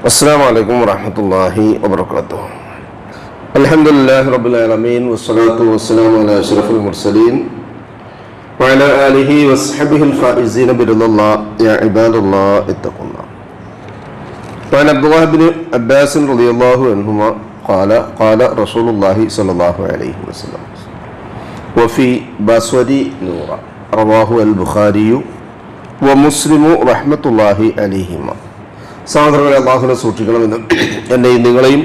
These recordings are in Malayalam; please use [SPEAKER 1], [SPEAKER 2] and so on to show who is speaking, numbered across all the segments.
[SPEAKER 1] السلام عليكم ورحمة الله وبركاته. الحمد لله رب العالمين والصلاة والسلام على أشرف المرسلين وعلى آله وصحبه الفائزين برضا الله. يا عباد الله اتقوا الله. وعن عبد الله بن عباس رضي الله عنهما قال قال رسول الله صلى الله عليه وسلم وفي باسودي نورا رواه البخاري ومسلم رحمة الله عليهما. സഹോദരങ്ങളെ അള്ളാഹുനെ സൂക്ഷിക്കണമെന്ന് എന്നെയും നിങ്ങളെയും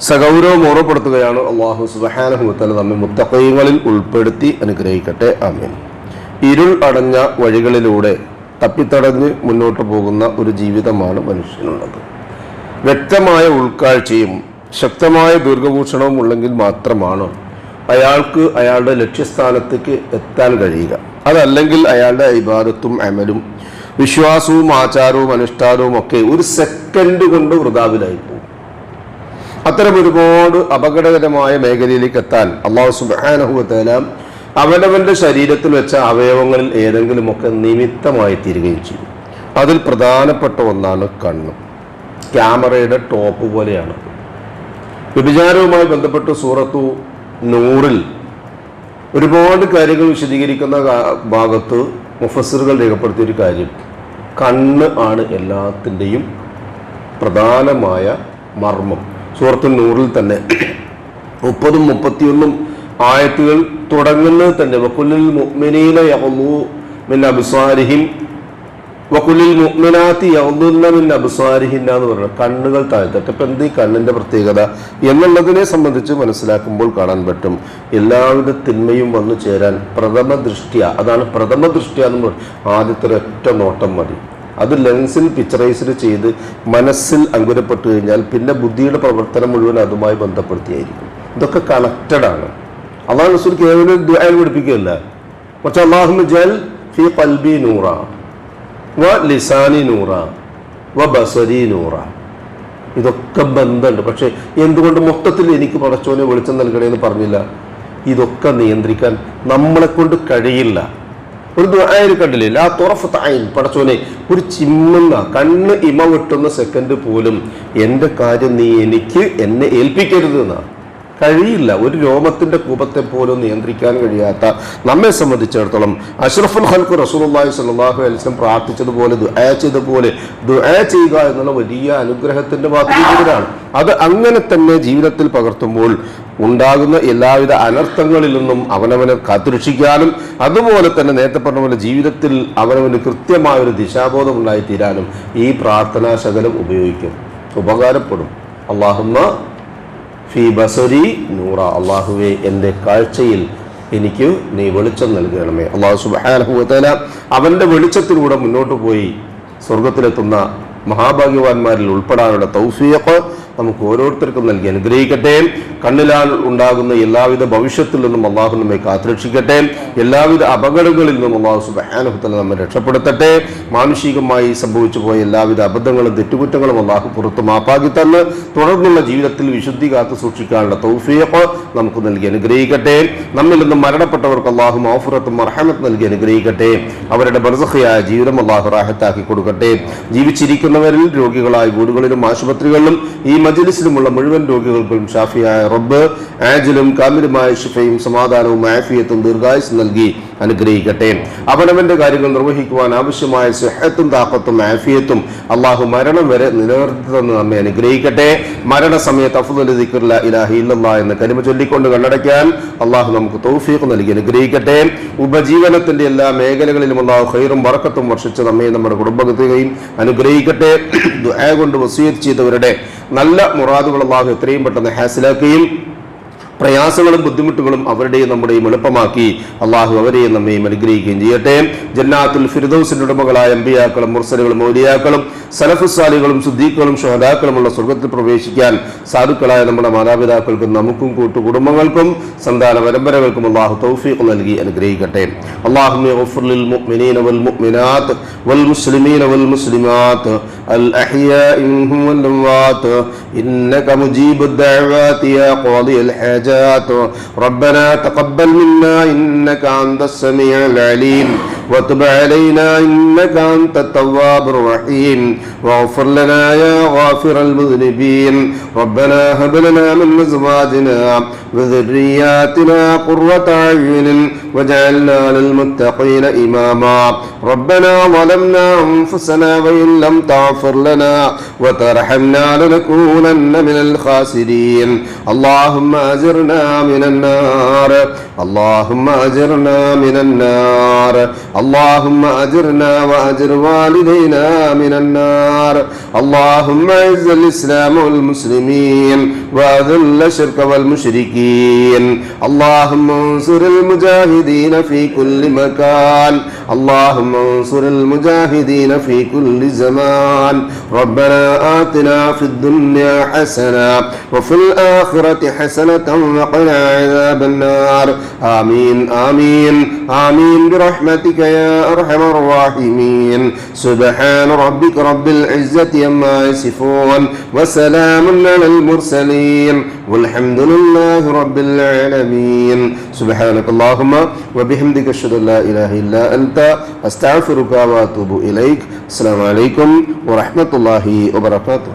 [SPEAKER 1] സഗൗരവം ഓർമ്മപ്പെടുത്തുകയാണ് അള്ളാഹു സുബഹാനഹുത്തല നമ്മെ മുത്തക്കയങ്ങളിൽ ഉൾപ്പെടുത്തി അനുഗ്രഹിക്കട്ടെ. ആമീൻ. ഇരുൾ അടഞ്ഞ വഴികളിലൂടെ തപ്പിത്തടഞ്ഞ് മുന്നോട്ട് പോകുന്ന ഒരു ജീവിതമാണ് മനുഷ്യനുള്ളത്. വ്യക്തമായ ഉൾക്കാഴ്ചയും ശക്തമായ ദീർഘഭൂഷണവും ഉള്ളെങ്കിൽ മാത്രമാണ് അയാൾക്ക് അയാളുടെ ലക്ഷ്യസ്ഥാനത്തേക്ക് എത്താൻ കഴിയുക. അതല്ലെങ്കിൽ അയാളുടെ ഇബാദത്തും അമലും വിശ്വാസവും ആചാരവും അനുഷ്ഠാനവും ഒക്കെ ഒരു സെക്കൻഡ് കൊണ്ട് വൃതാവിലായി പോകും. അത്തരം ഒരുപാട് അപകടകരമായ മേഖലയിലേക്ക് എത്താൻ അള്ളാഹു സുബാനഹുല അവനവന്റെ ശരീരത്തിൽ വെച്ച അവയവങ്ങളിൽ ഏതെങ്കിലുമൊക്കെ നിമിത്തമായി തീരുകയും ചെയ്യും. അതിൽ പ്രധാനപ്പെട്ട ഒന്നാണ് കണ്ണ്. ക്യാമറയുടെ ടോപ്പ് പോലെയാണ്. വ്യഭിചാരവുമായി ബന്ധപ്പെട്ട് സൂറത്തു നൂറിൽ ഒരുപാട് കാര്യങ്ങൾ വിശദീകരിക്കുന്ന ഭാഗത്ത് മുഫസറുകൾ രേഖപ്പെടുത്തിയ ഒരു കാര്യം. കണ്ണ് ആണ് എല്ലാത്തിന്റെയും പ്രധാനമായ മർമ്മം. സുഹൃത്തു നൂറിൽ തന്നെ മുപ്പതും മുപ്പത്തിയൊന്നും ആയത്തുകൾ തുടങ്ങുന്നത് തന്നെ വക്കുല്ലിൽ മുഅ്മിനീന യഗ്ളൂ മിൻ അബ്സാരിഹിം അബ്സാരിഹിന്ന എന്ന് കണ്ണുകൾ താഴ്ത്തട്ടെ. ഇപ്പം എന്ത് ഈ കണ്ണിന്റെ പ്രത്യേകത? എന്നുള്ളതിനെ സംബന്ധിച്ച് മനസ്സിലാക്കുമ്പോൾ കാണാൻ പറ്റും. എല്ലാവിധ തിന്മയും വന്നു ചേരാൻ പ്രഥമ ദൃഷ്ടിയ. അതാണ് പ്രഥമ ദൃഷ്ടിയ എന്ന് പറയും ആദ്യത്തെ ഒറ്റ നോട്ടം മതി. അത് ലെൻസിൽ പിക്ചറൈസ്ഡ് ചെയ്ത് മനസ്സിൽ അങ്കുരപ്പെട്ട് കഴിഞ്ഞാൽ പിന്നെ ബുദ്ധിയുടെ പ്രവർത്തനം മുഴുവൻ അതുമായി ബന്ധപ്പെടുത്തിയായിരിക്കും. ഇതൊക്കെ കണക്റ്റഡ് ആണ്. അതാണ് റസൂൽ കേവലം ദുആയിൽ പഠിപ്പിക്കുകയല്ല. പക്ഷെ അള്ളാഹു ജൽ ഫി പൽബി നൂറ. വ ലിസാനി നൂറ വ ബസരി നൂറ. ഇതൊക്കെ ബന്ധമുണ്ട് പക്ഷെ എന്തുകൊണ്ട് മൊത്തത്തിൽ എനിക്ക് പടച്ചോനെ വെളിച്ചം നൽകണേ എന്ന് പറഞ്ഞില്ല? ഇതൊക്കെ നിയന്ത്രിക്കാൻ നമ്മളെ കൊണ്ട് കഴിയില്ല. ഒരു ദുആയിൽ കണ്ടില്ലേ? ആ തുറഫ് തായൻ പടച്ചോനെ ഒരു ചിമ്മുന്ന കണ്ണ് ഇമ വെട്ടുന്ന സെക്കൻഡ് പോലും എന്റെ കാര്യം നീ എനിക്ക് എന്നെ ഏൽപ്പിക്കരുത് എന്നാ കഴിയില്ല. ഒരു രോമത്തിന്റെ കൂപത്തെ പോലും നിയന്ത്രിക്കാൻ കഴിയാത്ത നമ്മെ സംബന്ധിച്ചിടത്തോളം അഷ്റഫുൽ ഹൽക്ക് റസൂലുള്ളാഹി സ്വല്ലല്ലാഹു അലൈഹി വസല്ലം പ്രാർത്ഥിച്ചതുപോലെ ദുആ ചെയ്തതുപോലെ ദുആ ചെയ്യുക എന്നുള്ള വലിയ അനുഗ്രഹത്തിന്റെ വാഗ്ദാനമാണ് അത് അങ്ങനെ തന്നെ ജീവിതത്തിൽ പകർത്തുമ്പോൾ ഉണ്ടാകുന്ന എല്ലാവിധ അനർത്ഥങ്ങളിൽ നിന്നും അവനവനെ കാത്തുരക്ഷിക്കാനും അതുപോലെ തന്നെ നേരത്തെ പറഞ്ഞ പോലെ ജീവിതത്തിൽ അവനവന് കൃത്യമായ ഒരു ദിശാബോധം ഉണ്ടായിത്തീരാനും ഈ പ്രാർത്ഥനാ ശകലം ഉപയോഗിക്കും. ഉപകാരപ്പെടും. അള്ളാഹുമ്മ ഫി ബസരി നൂറ. അള്ളാഹുവെ എന്റെ കാഴ്ചയിൽ എനിക്ക് നീ വെളിച്ചം നൽകണമേ. അള്ളാഹു സുബാനഹുല അവന്റെ വെളിച്ചത്തിലൂടെ മുന്നോട്ട് പോയി സ്വർഗത്തിലെത്തുന്ന മഹാഭാഗ്യവാന്മാരിൽ ഉൾപ്പെടാനുള്ള തൗഫീഖ് നമുക്ക് ഓരോരുത്തർക്കും നൽകി അനുഗ്രഹിക്കട്ടെ. കണ്ണിലാൽ ഉണ്ടാകുന്ന എല്ലാവിധ ഭവിഷ്യത്തിൽ നിന്നും അള്ളാഹു നമ്മെ കാത്തുരക്ഷിക്കട്ടെ. എല്ലാവിധ അപകടങ്ങളിൽ നിന്നും അള്ളാഹു സുബാനുഹത്തല നമ്മെ രക്ഷപ്പെടുത്തട്ടെ. മാനുഷികമായി സംഭവിച്ചു പോയ എല്ലാവിധ അബദ്ധങ്ങളും തെറ്റുകുറ്റങ്ങളും അള്ളാഹു പുറത്ത് മാപ്പാക്കി തന്ന് തുടർന്നുള്ള ജീവിതത്തിൽ വിശുദ്ധി കാത്തു സൂക്ഷിക്കാനുള്ള തൗഫീഖ് നമുക്ക് നൽകി അനുഗ്രഹിക്കട്ടെ. നമ്മിൽ നിന്നും മരണപ്പെട്ടവർക്ക് അള്ളാഹു മാഫുറത്തും മർഹമത്ത് നൽകി അനുഗ്രഹിക്കട്ടെ. അവരുടെ ബർസഖയായ ജീവിതം അള്ളാഹു റാഹത്താക്കി കൊടുക്കട്ടെ. ജീവിച്ചിരിക്കുന്നവരിൽ രോഗികളായ വീടുകളിലും ആശുപത്രികളിലും ഈ മജ്ലിസിലുമുള്ള മുഴുവൻ രോഗികൾക്കും ഷാഫിയായ റബ്ബ് ആജിലും കാമിലുമായ ഷിഫയും സമാധാനവും ആഫിയത്തും ദീർഘായുസ് നൽകി അനുഗ്രഹിക്കട്ടെ. അവനവന്റെ കാര്യങ്ങൾ നിർവഹിക്കുവാൻ ആവശ്യമായ സുഹത്തും താപത്തും ആഫിയത്തും അള്ളാഹു മരണം വരെ നിലനിർത്തുന്ന നമ്മെ അനുഗ്രഹിക്കട്ടെ. മരണസമയത്ത് അഫുദൽ ദിക്റില്ല ഇലാഹി ഇല്ലല്ലാ എന്ന് കലിമ ചൊല്ലിക്കൊണ്ട് കണ്ണടയ്ക്കാൻ അള്ളാഹു നമുക്ക് തൗഫീഖ് നൽകി അനുഗ്രഹിക്കട്ടെ. ഉപജീവനത്തിന്റെ എല്ലാ മേഖലകളിലും അള്ളാഹു ഖൈറും വറക്കത്തും വർഷിച്ച് നമ്മെ നമ്മുടെ കുടുംബത്തെയും അനുഗ്രഹിക്കട്ടെ. കൊണ്ട് വസീത് ചെയ്തവരുടെ നല്ല മുറാദുകൾ അള്ളാഹു എത്രയും പെട്ടെന്ന് ഹാസിലാക്കുകയും പ്രയാസങ്ങളും ബുദ്ധിമുട്ടുകളും അവരുടെയും നമ്മുടെയും എളുപ്പമാക്കി അള്ളാഹു അവരെയും നമ്മയും അനുഗ്രഹിക്കുകയും ചെയ്യട്ടെ. ജന്നാത്തുൽ ഫിർദൌസിന്റെ ഉടമകളായ അമ്പിയാക്കളും മുർസലുകളും മൗലിയാക്കളും സലഫുസാലികളും സുദ്ദീഖുകളും ഷഹദാക്കളുമുള്ള സ്വർഗത്തിൽ പ്രവേശിക്കാൻ സാധുക്കളായ നമ്മുടെ മാതാപിതാക്കൾക്കും നമുക്കും കൂട്ടുകുടുംബങ്ങൾക്കും സന്താന പരമ്പരകൾക്കും അള്ളാഹു തൗഫീഖ് നൽകി അനുഗ്രഹിക്കട്ടെ. അള്ളാഹു الأحياء منهم والأموات إنك مجيب الدعوات يا قاضي الحاجات. ربنا تقبل منا إنك أنت السميع العليم. وتب علينا إنك أنت التواب الرحيم واغفر لنا يا غافر المذنبين ربنا هب لنا من أزواجنا وذرياتنا قرة أعين وجعلنا للمتقين إماما ربنا ظلمنا أنفسنا وإن لم تغفر لنا وترحمنا لنكونن من الخاسرين اللهم أجرنا من النار اللهم أجرنا من النار اللهم أجرنا وأجر والدينا من النار. اللهم أعز الإسلام والمسلمين وأذل الشرك والمشركين. اللهم انصر المجاهدين في كل مكان. اللهم انصر المجاهدين في كل زمان. ربنا آتنا في الدنيا حسنة وفي الآخرة حسنة وقنا عذاب النار. آمين آمين آمين برحمتك يا أرحم الراحمين. سبحان ربك رب العزة عما يصفون وسلام على المرسلين والحمد لله رب العالمين. سبحانك اللهم وبحمدك أشهد أن لا إله إلا أنت أستغفرك وأتوب إليك. السلام عليكم ورحمة الله وبركاته.